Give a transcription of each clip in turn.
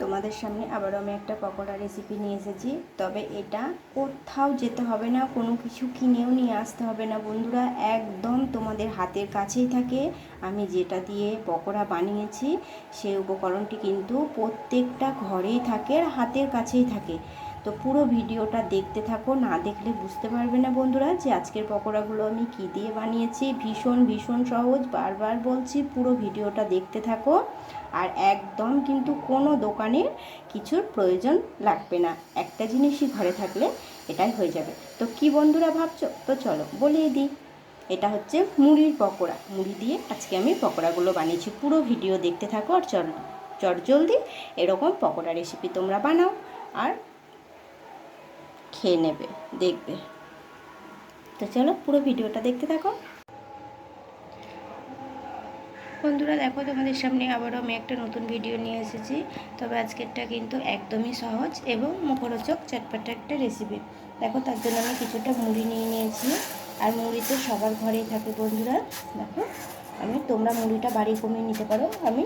তোমাদের সামনে আবারও আমি একটা পকোড়া রেসিপি নিয়ে এসেছি। তবে এটা কোথাও যেতে হবে না, কোনো কিছু কিনেও নিয়ে আসতে হবে না বন্ধুরা, একদম তোমাদের হাতের কাছেই থাকে। আমি যেটা দিয়ে পকোড়া বানিয়েছি, সেই উপকরণটি কিন্তু প্রত্যেকটা ঘরেই থাকে আর হাতের কাছেই থাকে। তো পুরো ভিডিওটা দেখতে থাকো, না দেখলে বুঝতে পারবে না বন্ধুরা যে আজকের পকোড়াগুলো আমি কি দিয়ে বানিয়েছি। ভীষণ ভীষণ সহজ, বারবার বলছি, পুরো ভিডিওটা দেখতে থাকো। আর একদম কিন্তু কোনো দোকানের কিছুর প্রয়োজন লাগবে না। একটা জিনিসই ঘরে থাকলে এটাই হয়ে যাবে। তো কি বন্ধুরা ভাবছ? তো চলো বলিয়ে দিই। এটা হচ্ছে মুড়ির পকোড়া। মুড়ি দিয়ে আজকে আমি পকোড়াগুলো বানিয়েছি। পুরো ভিডিও দেখতে থাকো আর চল, চট জলদি এরকম পকোড়া রেসিপি তোমরা বানাও আর খেয়ে নেবে, দেখবে। তো চলো পুরো ভিডিওটা দেখতে থাকো। বন্ধুরা দেখো তোমাদের সামনে আবারও আমি একটা নতুন ভিডিও নিয়ে এসেছি। তবে আজকেরটা কিন্তু একদমই সহজ এবং মুখরোচক চটপটা একটা রেসিপি দেখো, তার জন্য আমি কিছুটা মুড়ি নিয়ে নিয়েছি। আর মুড়ি তো সবার ঘরেই থাকে বন্ধুরা। দেখো, আমি, তোমরা মুড়িটা বাড়ি কমিয়ে নিতে পারো। আমি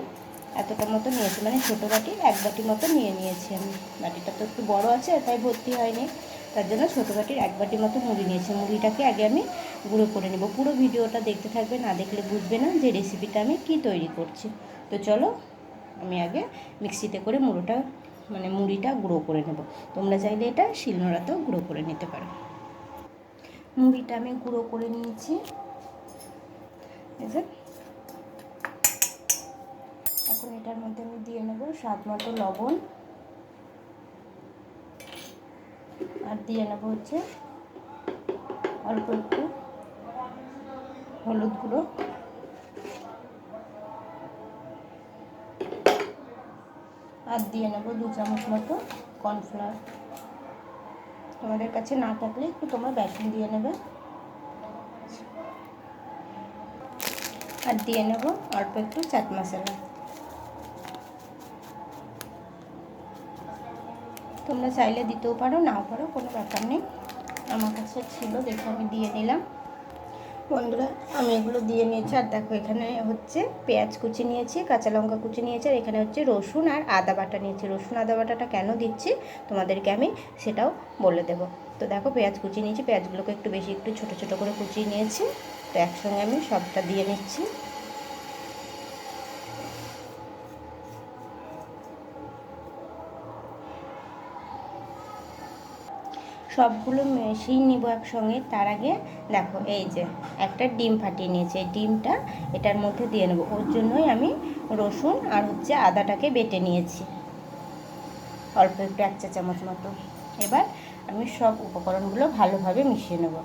এতটা মতো নিয়েছি। মানে ছোটো বাটি, এক বাটি মতো নিয়ে নিয়েছি আমি। বাটিটা তো একটু বড় আছে তাই ভর্তি হয়নি। তার জন্য ছোটো বাটির এক বাটি মতো মুড়ি নিয়েছি। মুড়িটাকে আগে আমি গুঁড়ো করে নেব। পুরো ভিডিওটা দেখতে থাকবে, না দেখলে বুঝবে না যে রেসিপিটা আমি কি তৈরি করছি। তো চলো, আমি আগে মিক্সিতে করে মুড়োটা মানে মুড়িটা গুঁড়ো করে নেব। তোমরা চাইলে এটা শিলনোড়াতেও গুঁড়ো করে নিতে পারো। মুড়িটা আমি গুঁড়ো করে নিয়েছি। এখন এটার মধ্যে আমি দিয়ে নেব স্বাদ মতো লবণ। আর দিয়ে নেব হচ্ছে অল্প একটু হলুদ গুঁড়ো। আর দিয়ে নেব দু চামচ মতো কর্নফ্লাওয়ার। তোমাদের কাছে না থাকলে একটু তোমরা বেসন দিয়ে নেবে। আর দিয়ে নেব অল্প একটু চাট মশলা। তোমরা চাইলে দিতেও পারো, নাও পারো, কোনো ব্যাপার নেই। আমার কাছে ছিল, দেখো আমি দিয়ে নিলাম বন্ধুরা, আমি এগুলো দিয়ে নিয়েছি, আর দেখো এখানে হচ্ছে পেঁয়াজ কুচি নিয়েছি, কাঁচা লঙ্কা কুচি নিয়েছি, আর এখানে হচ্ছে রসুন আর আদা বাটা নিয়েছি। রসুন, আদা বাটাটা কেন দিচ্ছি? তোমাদেরকে আমি সেটাও বলে দেবো। তো দেখো, পেঁয়াজ কুচি নিয়েছি, পেঁয়াজগুলোকে একটু বেশি একটু ছোটো ছোটো করে কুচিয়ে নিয়েছি। তো একসঙ্গে আমি সবটা দিয়ে নিচ্ছি। সবগুলো মেশিয়ে নিব একসঙ্গে, তার আগে দেখো এই যে একটা ডিম ফাটিয়ে নিয়েছে। এই ডিমটা এটার মধ্যে দিয়ে নেব। ওর জন্যই আমি রসুন আর হচ্ছে আদাটাকে বেটে নিয়েছি। অল্প একটু এক চা চামচ মতো। এবার আমি সব উপকরণগুলো ভালোভাবে মিশিয়ে নেব।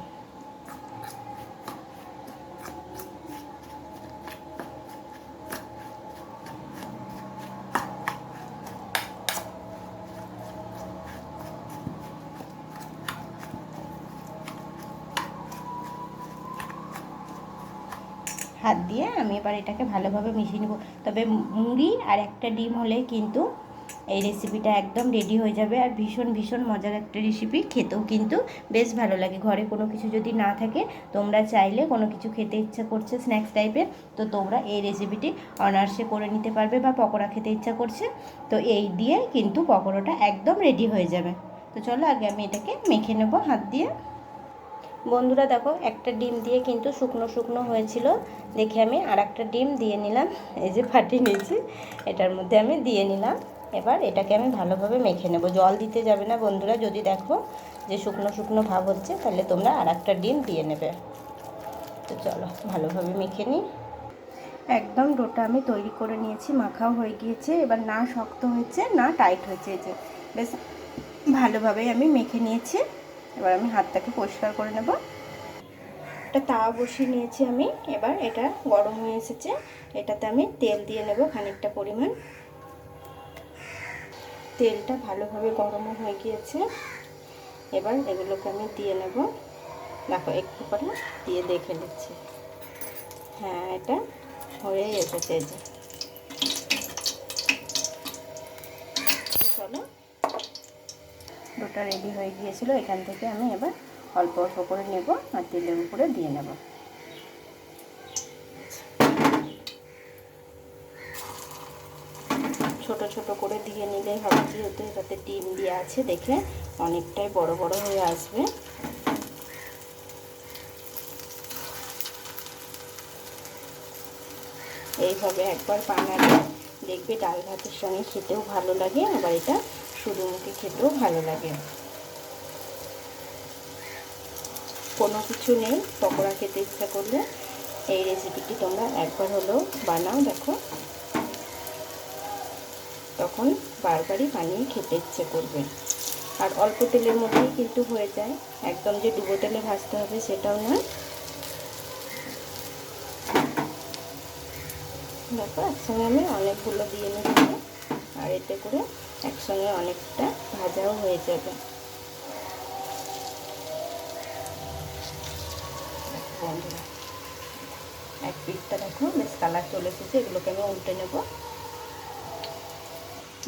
হাত দিয়ে আমি এবার এটাকে ভালোভাবে মিশিয়ে নেব। তবে মুড়ি আর একটা ডিম হলে কিন্তু এই রেসিপিটা একদম রেডি হয়ে যাবে আর ভীষণ ভীষণ মজার একটা রেসিপি খেতেও কিন্তু বেশ ভালো লাগে। ঘরে কোনো কিছু যদি না থাকে, তোমরা চাইলে কোনো কিছু খেতে ইচ্ছা করছে স্ন্যাক্স টাইপের তো তোমরা এই রেসিপিটি অনার্সে করে নিতে পারবে বা পকোড়া খেতে ইচ্ছা করছে। তো এই দিয়ে কিন্তু পকোড়াটা একদম রেডি হয়ে যাবে। তো চলো আগে আমি এটাকে মেখে নেব হাত দিয়ে। বন্ধুরা দেখো, একটা ডিম দিয়ে কিন্তু শুকনো শুকনো হয়েছিল। দেখে আমি আর একটা ডিম দিয়ে নিলাম। এই যে ফাটিয়ে নিয়েছি, এটার মধ্যে আমি দিয়ে নিলাম। এবার এটাকে আমি ভালোভাবে মেখে নেব। জল দিতে যাবে না বন্ধুরা, যদি দেখো যে শুকনো শুকনো ভাব হচ্ছে, তাহলে তোমরা আর একটা ডিম দিয়ে নেবে। তো চলো, ভালোভাবে মেখে নিই। একদম ডোটা আমি তৈরি করে নিয়েছি, মাখাও হয়ে গিয়েছে। এবার না শক্ত হয়েছে, না টাইট হয়েছে যে। বেশ ভালোভাবেই আমি মেখে নিয়েছি। এবার আমি হাতটাকে পরিষ্কার করে নেব। একটা তাওয়া বসিয়ে নিয়েছি আমি। এবার এটা গরম হয়ে এসেছে। এটাতে আমি তেল দিয়ে নেব খানিকটা পরিমাণ। তেলটা ভালোভাবে গরমও হয়ে গিয়েছে। এবার এগুলোকে আমি দিয়ে নেব। দেখো, একটু করে দিয়ে দেখে নিচ্ছি। হ্যাঁ এটা হয়ে এসেছে যে চলো দুটো রেডি হয়ে গিয়েছিল, এখান থেকে আমি এবার অল্প অল্প করে নেব আর তেলের উপরে দিয়ে নেব। ছোট ছোট করে দিয়ে নিলে হবে, যেহেতু এটাতে ডিম দেওয়া আছে, দেখে অনেকটাই বড় বড় হয়ে আসবে। এইভাবে একবার বানালে দেখবে ডাল ভাতের সঙ্গে খেতেও ভালো লাগে, আবার এটা শুধু মুখে খেতেও ভালো লাগে। কোনো কিছু নেই, পকোড়া খেতে ইচ্ছা করলে এই রেসিপিটি তোমরা একবার হলেও বানাও, দেখো। তখন বারবারই বানিয়ে খেতে ইচ্ছে করবে। আর অল্প তেলের মধ্যেই কিন্তু হয়ে যায়। একদম যে ডুবো তেলে ভাজতে হবে সেটাও নয়। দেখো, একসঙ্গে আমি অনেকগুলো দিয়ে নিচ্ছি। আর এতে করে একসঙ্গে অনেকটা ভাজাও হয়ে যাবে। বন্ধুরা, এক পিঠটা দেখো, বেশ কালার চলে এসেছে, এগুলোকে আমি উল্টে নেব।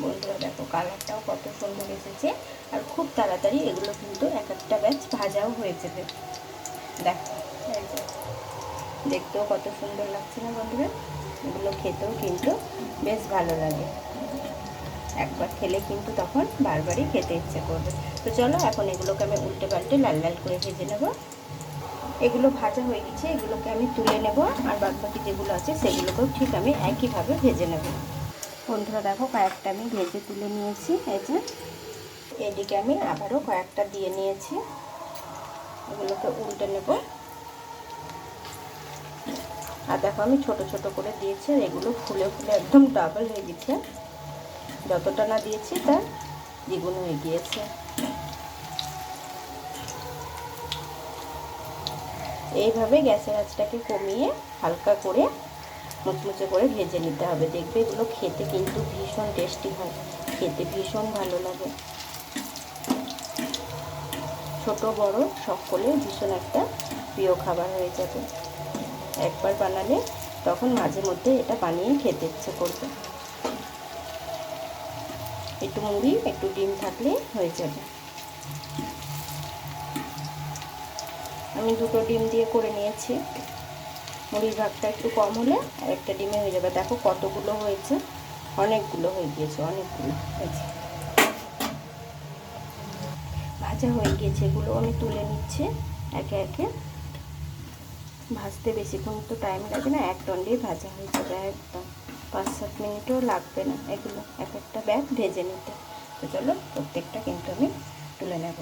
বন্ধুরা, দেখো, কালারটাও কত সুন্দর এসেছে। আর খুব তাড়াতাড়ি এগুলো কিন্তু এক একটা ব্যাচ ভাজাও হয়ে যাবে। দেখো দেখতেও কত সুন্দর লাগছে না বন্ধুরা? এগুলো খেতেও কিন্তু বেশ ভালো লাগে। একবার খেলে কিন্তু তখন বারবারই খেতে ইচ্ছে করবে। তো চলো এখন এগুলোকে আমি উল্টে পাল্টে লাল লাল করে ভেজে নেব। এগুলো ভাজা হয়ে গেছে, এগুলোকে আমি তুলে নেব আর বাদ বাকি যেগুলো আছে সেগুলোকেও ঠিক আমি একইভাবে ভেজে নেব। বন্ধুরা দেখো কয়েকটা আমি ভেজে তুলে নিয়েছি, এই যে। এদিকে আমি আবারও কয়েকটা দিয়ে নিয়েছি। এগুলোকে উল্টে নেব। আর দেখো আমি ছোট ছোট করে দিয়েছি আর এগুলো ফুলে ফুলে একদম ডাবল হয়ে গেছে। যতটা না দিয়েছি তার দ্বিগুণ হয়ে গিয়েছে। এইভাবে গ্যাসের আঁচটাকে কমিয়ে হালকা করে মুচমুচে করে ভেজে নিতে হবে। দেখবে এগুলো খেতে কিন্তু ভীষণ টেস্টি হয়। খেতে ভীষণ ভালো লাগে। ছোট, বড় সকলে ভীষণ একটা প্রিয় খাবার হয়ে যাবে। একবার বানালে তখন মাঝে মধ্যে এটা বানিয়ে খেতে ইচ্ছে করবে। একটু মুড়ি, একটু ডিম থাকলে হয়ে যাবে। আমি দুটো ডিম দিয়ে করে নিয়েছি। মুড়ির ভাগটা একটু কম হলে আর একটা ডিমে হয়ে যাবে। দেখো কতগুলো হয়েছে। অনেকগুলো হয়ে গিয়েছে, অনেকগুলো হয়েছে। ভাজা হয়ে গিয়েছে, এগুলো আমি তুলে নিচ্ছি একে একে। ভাজতে বেশিক্ষণ তো টাইম লাগে না, এক দণ্ডেই ভাজা হয়ে যাবে একদম। পাঁচ, সাত মিনিটও লাগবে না এগুলো। এক একটা ব্যাগ ভেজে নিতে। তো চলো, প্রত্যেকটা কিন্তু আমি তুলে নেব।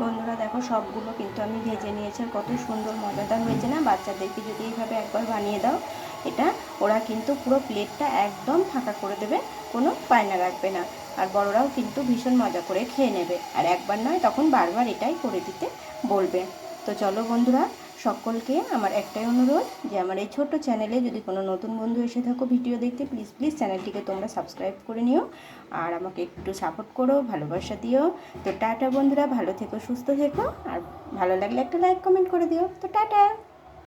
বন্ধুরা, দেখো সবগুলো কিন্তু আমি ভেজে নিয়েছি কত সুন্দর মজাদার হয়েছে না? বাচ্চাদেরকে যদি এইভাবে একবার বানিয়ে দাও, এটা ওরা কিন্তু পুরো প্লেটটা একদম ফাঁকা করে দেবে, কোনো পায়না রাখবে না। আর বড়রাও কিন্তু ভীষণ মজা করে খেয়ে নেবে। আর একবার নয়, তখন বারবার এটাই করে দিতে বলবে। তো চলো বন্ধুরা সকলকে আমার একটাই অনুরোধ যে আমার এই ছোট্ট চ্যানেলে যদি কোনো নতুন বন্ধু এসে থাকো ভিডিও দেখতে প্লিজ প্লিজ চ্যানেলটিকে তোমরা সাবস্ক্রাইব করে নিও আর আমাকে একটু সাপোর্ট করো, ভালোবাসা দিও। তো টাটা বন্ধুরা, ভালো থেকো, সুস্থ থেকো আর ভালো লাগলে একটা লাইক কমেন্ট করে দিও। তো টাটা!